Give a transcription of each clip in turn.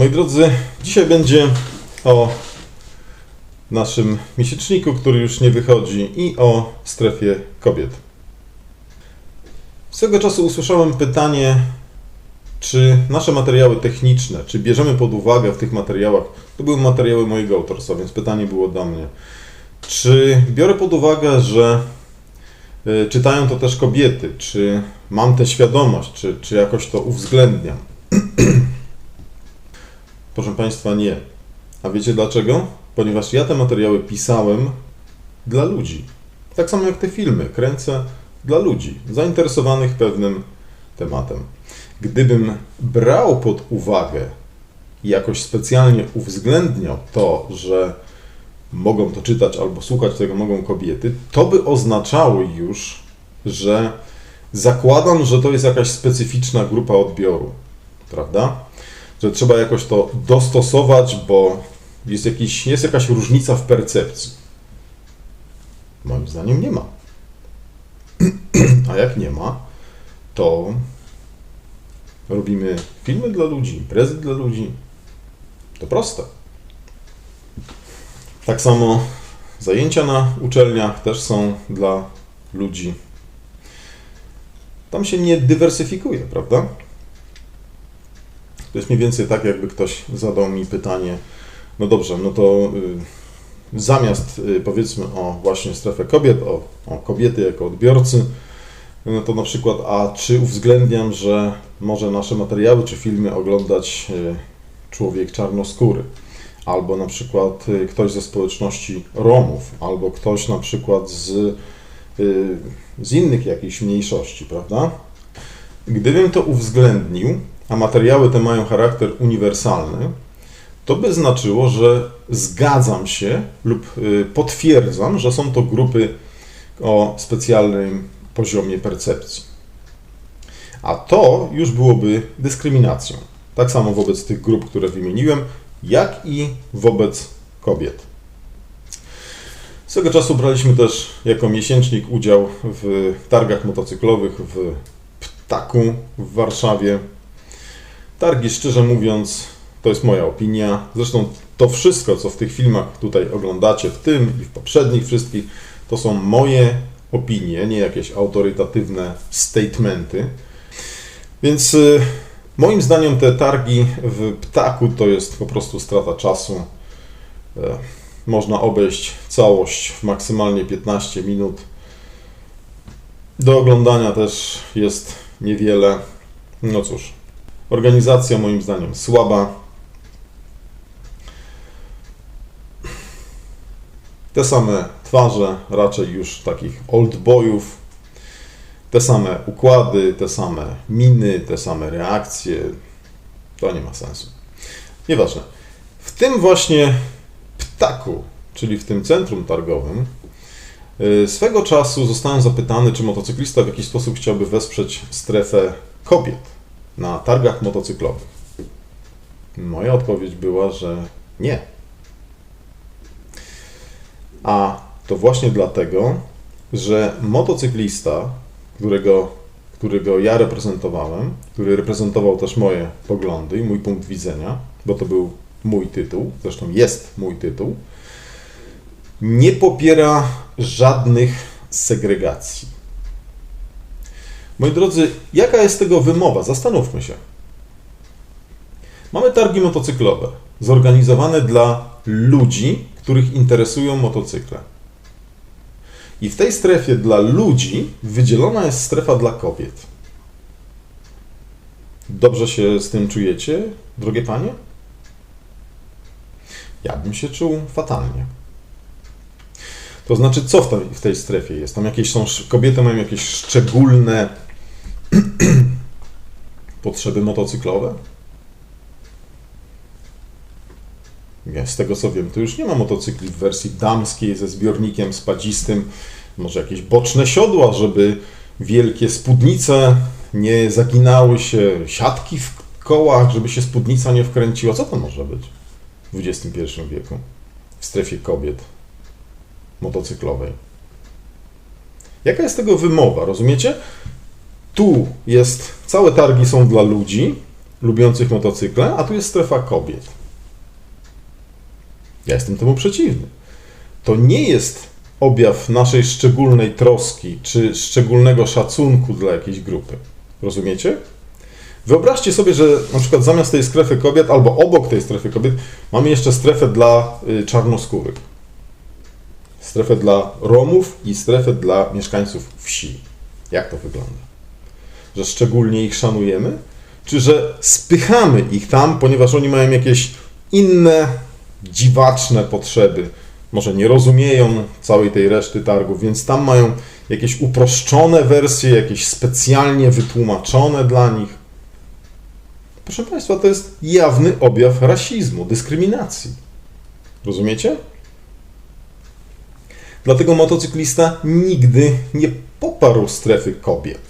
Moi drodzy, dzisiaj będzie o naszym miesięczniku, który już nie wychodzi i o strefie kobiet. Swego czasu usłyszałem pytanie, czy nasze materiały techniczne, czy bierzemy pod uwagę w tych materiałach, to były materiały mojego autorstwa, więc pytanie było do mnie, czy biorę pod uwagę, że y, czytają to też kobiety, czy mam tę świadomość, czy, czy jakoś to uwzględniam? Proszę Państwa, nie. A wiecie dlaczego? Ponieważ ja te materiały pisałem dla ludzi. Tak samo jak te filmy kręcę dla ludzi zainteresowanych pewnym tematem. Gdybym brał pod uwagę i jakoś specjalnie uwzględniał to, że mogą to czytać albo słuchać tego mogą kobiety, to by oznaczało już, że zakładam, że to jest jakaś specyficzna grupa odbioru, prawda? Że trzeba jakoś to dostosować, bo jest, jakiś, jest jakaś różnica w percepcji. Moim zdaniem nie ma. A jak nie ma, to robimy filmy dla ludzi, imprezy dla ludzi. To proste. Tak samo zajęcia na uczelniach też są dla ludzi. Tam się nie dywersyfikuje, prawda? To jest mniej więcej tak, jakby ktoś zadał mi pytanie, no dobrze, no to y, zamiast y, powiedzmy o właśnie strefę kobiet, o, o kobiety jako odbiorcy, no to na przykład, a czy uwzględniam, że może nasze materiały czy filmy oglądać y, człowiek czarnoskóry, albo na przykład ktoś ze społeczności Romów, albo ktoś na przykład z, z innych jakichś mniejszości, prawda? Gdybym to uwzględnił, a materiały te mają charakter uniwersalny, to by znaczyło, że zgadzam się lub y, potwierdzam, że są to grupy o specjalnym poziomie percepcji. A to już byłoby dyskryminacją. Tak samo wobec tych grup, które wymieniłem, jak i wobec kobiet. Swego czasu braliśmy też jako miesięcznik udział w targach motocyklowych w Ptaku w Warszawie. Targi, szczerze mówiąc, to jest moja opinia. Zresztą to wszystko, co w tych filmach tutaj oglądacie, w tym i w poprzednich wszystkich, to są moje opinie, nie jakieś autorytatywne statementy. Więc y, moim zdaniem te targi w ptaku to jest po prostu strata czasu. E, Można obejść całość w maksymalnie 15 minut. Do oglądania też jest niewiele. No cóż, organizacja moim zdaniem słaba. Te same twarze, raczej już takich old boyów, te same układy, te same miny, te same reakcje. To nie ma sensu. Nieważne. W tym właśnie ptaku, czyli w tym centrum targowym, yy, swego czasu zostałem zapytany, czy motocyklista w jakiś sposób chciałby wesprzeć strefę kobiet na targach motocyklowych. Moja odpowiedź była, że nie. A to właśnie dlatego, że motocyklista, którego, którego ja reprezentowałem, który reprezentował też moje poglądy i mój punkt widzenia, bo to był mój tytuł, zresztą jest mój tytuł, nie popiera żadnych segregacji. Moi drodzy, jaka jest tego wymowa? Zastanówmy się. Mamy targi motocyklowe, zorganizowane dla ludzi, których interesują motocykle. I w tej strefie dla ludzi wydzielona jest strefa dla kobiet. Dobrze się z tym czujecie, drogie panie? Ja bym się czuł fatalnie. To znaczy, co w tej, w tej strefie jest? Tam jakieś są, kobiety mają jakieś szczególne potrzeby motocyklowe? Nie, z tego co wiem, to już nie ma motocykli w wersji damskiej ze zbiornikiem spadzistym. Może jakieś boczne siodła, żeby wielkie spódnice nie zaginały się, siatki w kołach, żeby się spódnica nie wkręciła. Co to może być w XXI wieku w strefie kobiet motocyklowej? Jaka jest tego wymowa, rozumiecie? Tu jest, całe targi są dla ludzi, lubiących motocykle, a tu jest strefa kobiet. Ja jestem temu przeciwny. To nie jest objaw naszej szczególnej troski czy szczególnego szacunku dla jakiejś grupy. Rozumiecie? Wyobraźcie sobie, że na przykład zamiast tej strefy kobiet albo obok tej strefy kobiet mamy jeszcze strefę dla y, czarnoskórych. Strefę dla Romów i strefę dla mieszkańców wsi. Jak to wygląda? Że szczególnie ich szanujemy? Czy że spychamy ich tam, ponieważ oni mają jakieś inne, dziwaczne potrzeby? Może nie rozumieją całej tej reszty targów, więc tam mają jakieś uproszczone wersje, jakieś specjalnie wytłumaczone dla nich. Proszę Państwa, to jest jawny objaw rasizmu, dyskryminacji. Rozumiecie? Dlatego motocyklista nigdy nie poparł strefy kobiet.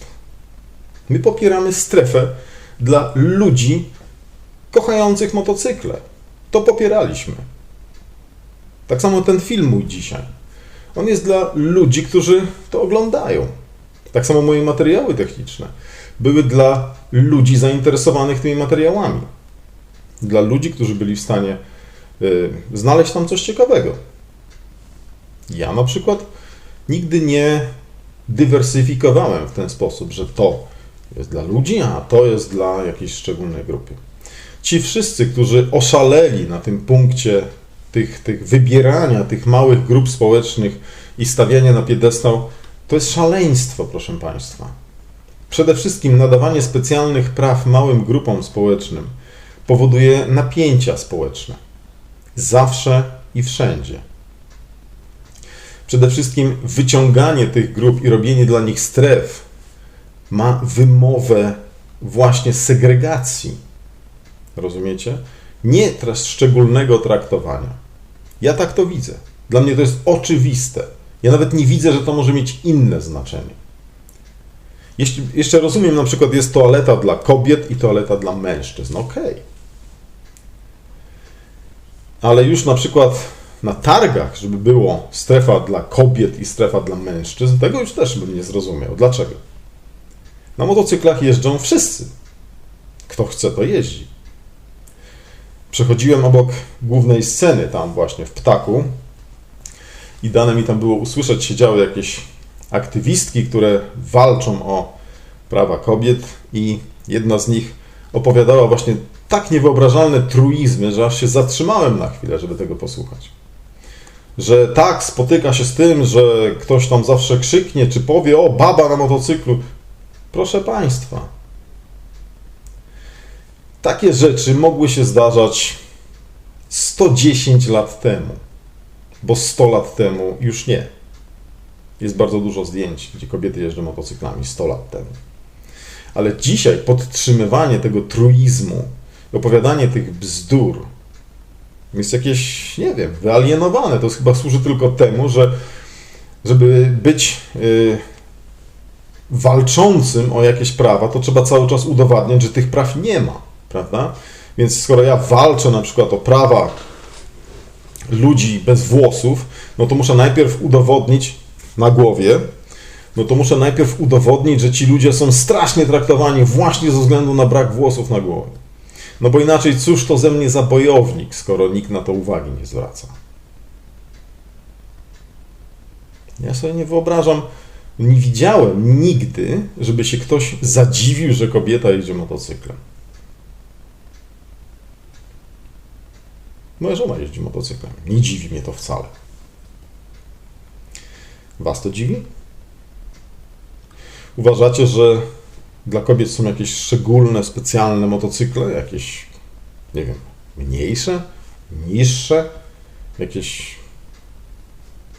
My popieramy strefę dla ludzi kochających motocykle. To popieraliśmy. Tak samo ten film mój dzisiaj. On jest dla ludzi, którzy to oglądają. Tak samo moje materiały techniczne były dla ludzi zainteresowanych tymi materiałami. Dla ludzi, którzy byli w stanie y, znaleźć tam coś ciekawego. Ja na przykład nigdy nie dywersyfikowałem w ten sposób, że to jest dla ludzi, a to jest dla jakiejś szczególnej grupy. Ci wszyscy, którzy oszaleli na tym punkcie tych, tych wybierania tych małych grup społecznych i stawiania na piedestał, to jest szaleństwo, proszę Państwa. Przede wszystkim nadawanie specjalnych praw małym grupom społecznym powoduje napięcia społeczne. Zawsze i wszędzie. Przede wszystkim wyciąganie tych grup i robienie dla nich stref ma wymowę właśnie segregacji. Rozumiecie? Nie teraz szczególnego traktowania. Ja tak to widzę. Dla mnie to jest oczywiste. Ja nawet nie widzę, że to może mieć inne znaczenie. Jeśli, jeszcze rozumiem, na przykład jest toaleta dla kobiet i toaleta dla mężczyzn. Okej. Ale już na przykład na targach, żeby było strefa dla kobiet i strefa dla mężczyzn, tego już też bym nie zrozumiał. Dlaczego? Na motocyklach jeżdżą wszyscy. Kto chce, to jeździ. Przechodziłem obok głównej sceny, tam właśnie w ptaku, i dane mi tam było usłyszeć, siedziały jakieś aktywistki, które walczą o prawa kobiet, i jedna z nich opowiadała właśnie tak niewyobrażalne truizmy, że aż się zatrzymałem na chwilę, żeby tego posłuchać. Że tak spotyka się z tym, że ktoś tam zawsze krzyknie, czy powie, o, baba na motocyklu. Proszę Państwa, takie rzeczy mogły się zdarzać 110 lat temu, bo 100 lat temu już nie. Jest bardzo dużo zdjęć, gdzie kobiety jeżdżą motocyklami 100 lat temu. Ale dzisiaj podtrzymywanie tego truizmu, opowiadanie tych bzdur jest jakieś, nie wiem, wyalienowane. To chyba służy tylko temu, że żeby być yy, walczącym o jakieś prawa, to trzeba cały czas udowadniać, że tych praw nie ma, prawda? Więc skoro ja walczę na przykład o prawa ludzi bez włosów, no to muszę najpierw udowodnić na głowie, no to muszę najpierw udowodnić, że ci ludzie są strasznie traktowani właśnie ze względu na brak włosów na głowie. No bo inaczej, cóż to ze mnie za bojownik, skoro nikt na to uwagi nie zwraca? Ja sobie nie wyobrażam, nie widziałem nigdy, żeby się ktoś zadziwił, że kobieta jedzie motocyklem. Moja żona jeździ motocyklem. Nie dziwi mnie to wcale. Was to dziwi? Uważacie, że dla kobiet są jakieś szczególne, specjalne motocykle? Jakieś, nie wiem, mniejsze, niższe? Jakieś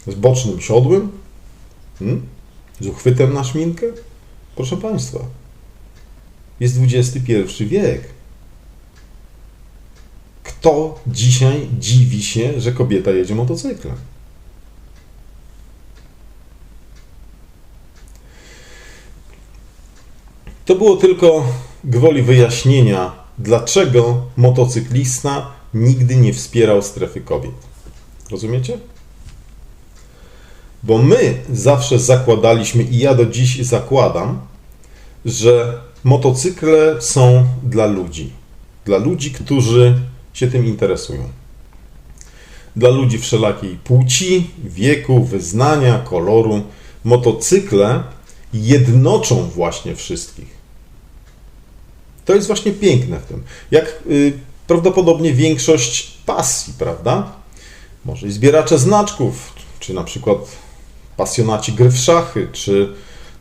z bocznym siodłem? Hmm? Z uchwytem na szminkę? Proszę Państwa, jest XXI wiek. Kto dzisiaj dziwi się, że kobieta jedzie motocyklem? To było tylko gwoli wyjaśnienia, dlaczego motocyklista nigdy nie wspierał strefy kobiet. Rozumiecie? Bo my zawsze zakładaliśmy, i ja do dziś zakładam, że motocykle są dla ludzi. dla ludzi, którzy się tym interesują. Dla ludzi wszelakiej płci, wieku, wyznania, koloru, motocykle jednoczą właśnie wszystkich. To jest właśnie piękne w tym. Jak y, prawdopodobnie większość pasji, prawda? Może i zbieracze znaczków, czy na przykład pasjonaci gry w szachy, czy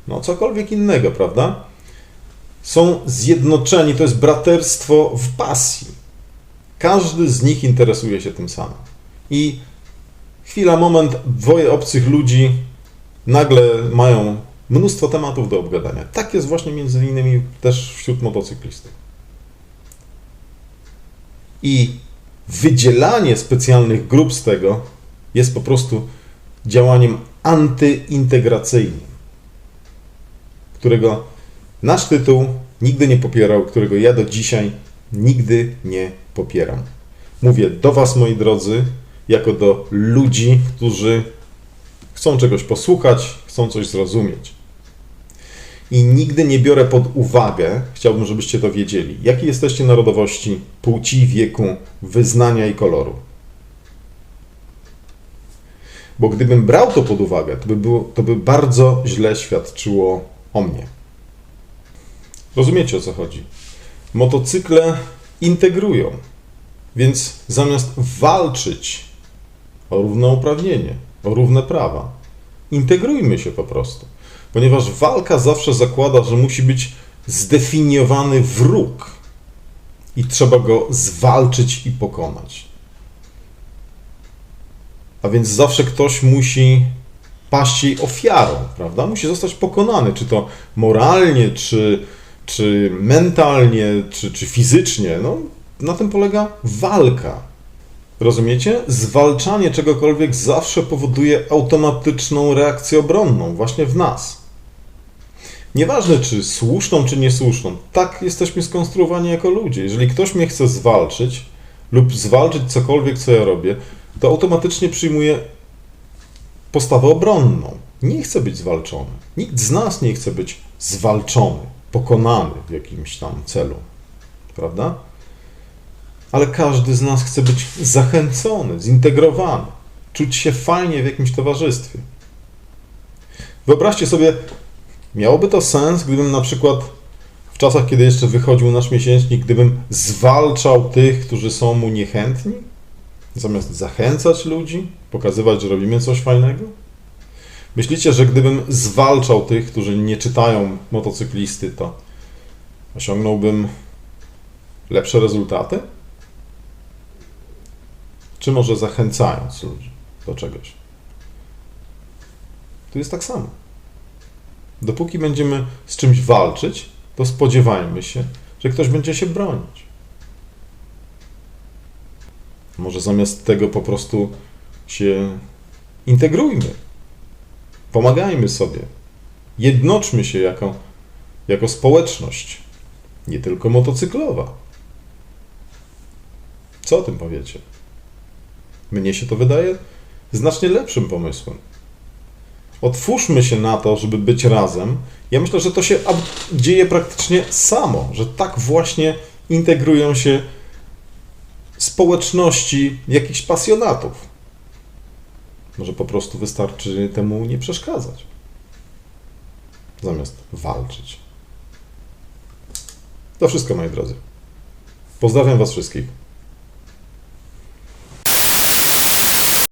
no cokolwiek innego, prawda? Są zjednoczeni, to jest braterstwo w pasji. Każdy z nich interesuje się tym samym. I chwila, moment, dwoje obcych ludzi nagle mają mnóstwo tematów do obgadania. Tak jest właśnie między innymi też wśród motocyklistów. I wydzielanie specjalnych grup z tego jest po prostu działaniem antyintegracyjnym, którego nasz tytuł nigdy nie popierał, którego ja do dzisiaj nigdy nie popieram. Mówię do Was, moi drodzy, jako do ludzi, którzy chcą czegoś posłuchać, chcą coś zrozumieć. I nigdy nie biorę pod uwagę, chciałbym, żebyście to wiedzieli, jakiej jesteście narodowości, płci, wieku, wyznania i koloru. Bo gdybym brał to pod uwagę, to by, było, to by bardzo źle świadczyło o mnie. Rozumiecie o co chodzi? Motocykle integrują, więc zamiast walczyć o równouprawnienie, o równe prawa, integrujmy się po prostu. Ponieważ walka zawsze zakłada, że musi być zdefiniowany wróg i trzeba go zwalczyć i pokonać. A więc zawsze ktoś musi paść jej ofiarą, prawda? Musi zostać pokonany, czy to moralnie, czy, czy mentalnie, czy, czy fizycznie. No, na tym polega walka. Rozumiecie? Zwalczanie czegokolwiek zawsze powoduje automatyczną reakcję obronną, właśnie w nas. Nieważne, czy słuszną, czy niesłuszną, tak jesteśmy skonstruowani jako ludzie. Jeżeli ktoś mnie chce zwalczyć lub zwalczyć cokolwiek, co ja robię, to automatycznie przyjmuje postawę obronną. Nie chcę być zwalczony. Nikt z nas nie chce być zwalczony, pokonany w jakimś tam celu. Prawda? Ale każdy z nas chce być zachęcony, zintegrowany, czuć się fajnie w jakimś towarzystwie. Wyobraźcie sobie, miałoby to sens, gdybym na przykład w czasach, kiedy jeszcze wychodził nasz miesięcznik, gdybym zwalczał tych, którzy są mu niechętni? Zamiast zachęcać ludzi, pokazywać, że robimy coś fajnego? Myślicie, że gdybym zwalczał tych, którzy nie czytają motocyklisty, to osiągnąłbym lepsze rezultaty? Czy może zachęcając ludzi do czegoś? Tu jest tak samo. Dopóki będziemy z czymś walczyć, to spodziewajmy się, że ktoś będzie się bronić. Może zamiast tego po prostu się integrujmy. Pomagajmy sobie. Jednoczmy się jako, jako społeczność, nie tylko motocyklowa. Co o tym powiecie? Mnie się to wydaje znacznie lepszym pomysłem. Otwórzmy się na to, żeby być razem. Ja myślę, że to się dzieje praktycznie samo, że tak właśnie integrują się społeczności jakichś pasjonatów. Może po prostu wystarczy temu nie przeszkadzać, zamiast walczyć. To wszystko, moi drodzy. Pozdrawiam Was wszystkich.